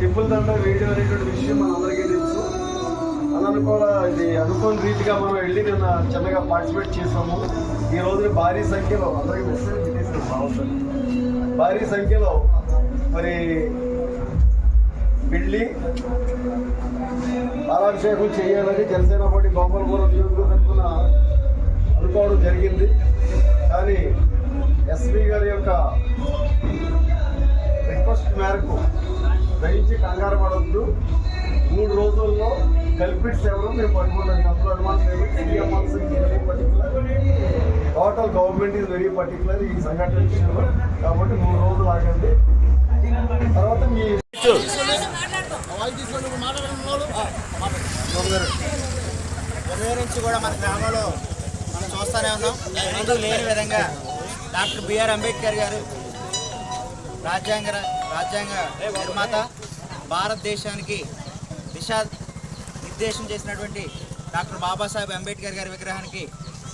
చెప్పుల దండ వేయడం అనేటువంటి విషయం మనందరికీ తెలుసు. అననుకోల ఇది అనుకోని రీతిగా మనం వెళ్ళి నిన్న చిన్నగా పార్టిసిపేట్ చేసాము. ఈ రోజున భారీ సంఖ్యలో అందరికీ మెసేజ్ బాగుంటుంది భారీ సంఖ్యలో మరి వెళ్ళి పాలాభిషేకం చేయాలని జనసేన పార్టీ గోపాలపురం నియోజకవర్గం అనుకోవడం జరిగింది. కానీ ఎస్పీ గారి యొక్క రిక్వెస్ట్ మేరకు దయించి కంగారు పడవద్దు మూడు రోజుల్లో కల్పిట్స్ ఎవరు మేము పట్టుకున్నాం. అందులో అనుమానం CM also very particular total government is very particular ఈ సంఘటన విషయంలో. కాబట్టి మూడు రోజులు ఆగండి. తర్వాత మీ ఉదయం నుంచి కూడా మన గ్రామంలో మనం చూస్తూనే ఉన్నాం. ఎన్నడూ లేని విధంగా డాక్టర్ బిఆర్ అంబేద్కర్ గారు రాజ్యాంగ రాజ్యాంగ నిర్మాత భారతదేశానికి దిశా నిర్దేశం చేసినటువంటి డాక్టర్ బాబాసాహెబ్ అంబేద్కర్ గారి విగ్రహానికి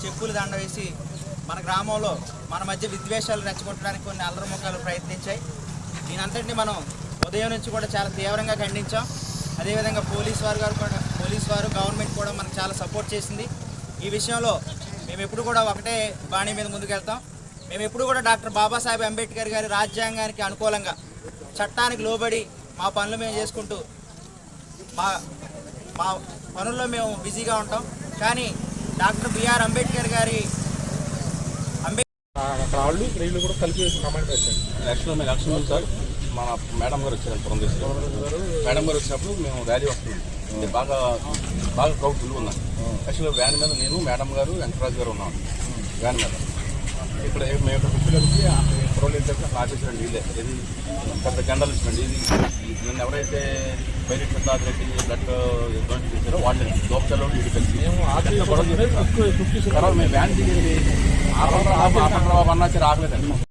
చెప్పులు దండ వేసి మన గ్రామంలో మన మధ్య విద్వేషాలు రెచ్చగొట్టడానికి కొన్ని అల్లరముఖాలు ప్రయత్నించాయి. దీనంతటిని మనం ఉదయం నుంచి కూడా చాలా తీవ్రంగా ఖండించాం. అదేవిధంగా పోలీస్ వారు గారు కూడా పోలీస్ వారు గవర్నమెంట్ కూడా మనకు చాలా సపోర్ట్ చేసింది. ఈ విషయంలో మేము ఎప్పుడు కూడా ఒకటే బాణీ మీద ముందుకెళ్తాం. మేము ఎప్పుడు కూడా డాక్టర్ బాబాసాహెబ్ అంబేద్కర్ గారి రాజ్యాంగానికి అనుకూలంగా చట్టానికి లోబడి మా పనులు మేము చేసుకుంటూ మా మా పనుల్లో మేము బిజీగా ఉంటాం. కానీ డాక్టర్ బిఆర్ అంబేద్కర్ గారి అక్కడ వాళ్ళు ఇక్కడ వీళ్ళు కూడా కలిపి యాక్చువల్గా సార్. మన మేడం గారు వచ్చారు పురం తీసుకుని మేడం గారు వచ్చినప్పుడు మేము ర్యాలీ వస్తుంది అంటే బాగా బాగా క్రౌడ్ ఫుల్ ఉన్నాం యాక్చువల్గా వ్యాన్ మీద నేను మేడం గారు వెంకటరాజు గారు ఉన్నాం. వ్యాన్ మీద. ఇక్కడ మేము ఇక్కడ ఆఫీసర్ వీళ్ళే ఇది. పెద్ద గంటలు ఇచ్చినండి ఇది నిన్న ఎవరైతే బయట ప్రసాద్ రెడ్డి బ్లడ్ డొనేట్ చేశారో వాళ్ళని వీడి కలిసి చేశారు. తర్వాత మేము వ్యాన్ దిగింది. ఆపండి బాబు, ఆపండి బాబు అన్నా సరే ఆగలేదండి